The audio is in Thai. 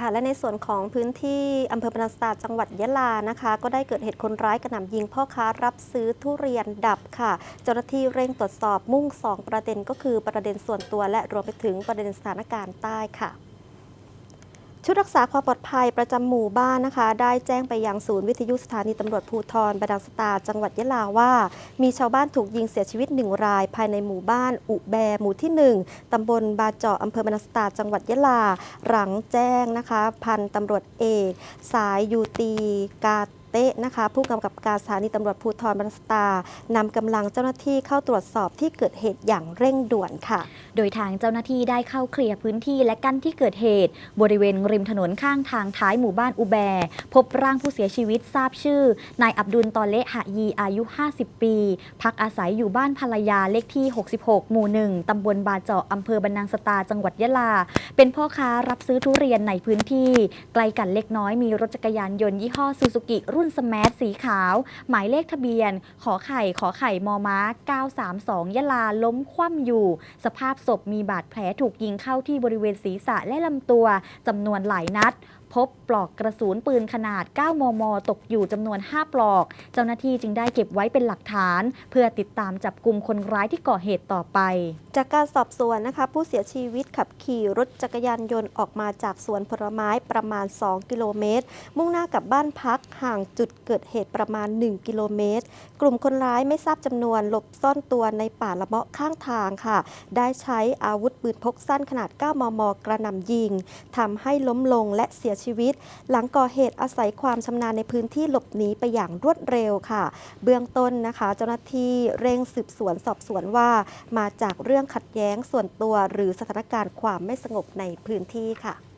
ค่ะ และในส่วนของพื้นที่อำเภอปนัสตาจังหวัดยะลานะคะ ก็ได้เกิดเหตุคนร้ายกระหน่ำยิงพ่อค้ารับซื้อทุเรียนดับค่ะ เจ้าหน้าที่เร่งตรวจสอบมุ่ง 2 ประเด็นก็คือประเด็นส่วนตัวและรวมไปถึงประเด็นสถานการณ์ใต้ค่ะ ชุดรักษาความปลอดภัยประจำหมู่บ้านนะคะ ได้แจ้งไปยังศูนย์วิทยุสถานีตำรวจภูธรบดังสตาจังหวัดยะลาว่า มีชาวบ้านถูกยิงเสียชีวิตหนึ่งราย ภายในหมู่บ้านอุแบหมู่ที่ 1 ตำบลบาเจาะอำเภอบรรนังสตาจังหวัดยะลา หลังแจ้งนะคะ พันตำรวจเอก สายยูตีกา เตะนะคะ ผู้กำกับการสถานีตำรวจภูธรบรรนังสตานำกำลังเจ้าหน้าที่เข้าตรวจสอบที่เกิดเหตุอย่างเร่งด่วนค่ะ โดยทางเจ้าหน้าที่ได้เข้าเคลียร์พื้นที่และกั้นที่เกิดเหตุ บริเวณริมถนนข้างทางท้ายหมู่บ้านอุแบ พบร่างผู้เสียชีวิตทราบชื่อนายอับดุลตอเลหะยีอายุ 50 ปี พักอาศัยอยู่บ้านภรรยาเลขที่ 66 หมู่1ตำบลบาเจาะอำเภอบรรนังสตาจังหวัดยะลา เป็นพ่อค้ารับซื้อทุเรียนในพื้นที่ ไกลกันเล็กน้อยมีรถจักรยานยนต์ยี่ห้อซูซูกิรุ่นสมาร์ทสีขาว หมายเลขทะเบียน ขอไข่ขอไข่มอม้า 932 ยะลาล้มคว่ำอยู่ สภาพศพมีบาดแผลถูกยิงเข้าที่บริเวณศีรษะและลำตัวจำนวนหลายนัด พบปลอกกระสุนปืนขนาด 9 มม ตกอยู่จำนวน 5 ปลอก เจ้าหน้าที่จึงได้เก็บไว้เป็นหลักฐาน เพื่อติดตามจับกลุ่มคนร้ายที่ก่อเหตุต่อไป จากการสอบสวนนะคะ ผู้เสียชีวิตขับขี่รถจักรยานยนต์ออกมาจากสวนผลไม้ประมาณ 2 กิโลเมตร มุ่งหน้ากับบ้านพักห่างจุดเกิดเหตุประมาณ 1 กิโลเมตร กลุ่มคนร้ายไม่ทราบจำนวนหลบซ่อนตัวในป่าละเมาะข้างทางค่ะ ได้ใช้อาวุธปืนพกสั้นขนาด 9 มม กระหน่ำยิงทำให้ล้มลงและเสียชีวิต หลังก่อเหตุอาศัยความชำนาญในพื้นที่หลบหนีไปอย่างรวดเร็วค่ะ เบื้องต้นนะคะ เจ้าหน้าที่เร่งสืบสวนสอบสวนว่า มาจากเรื่องขัดแย้งส่วนตัวหรือสถานการณ์ความไม่สงบในพื้นที่ค่ะ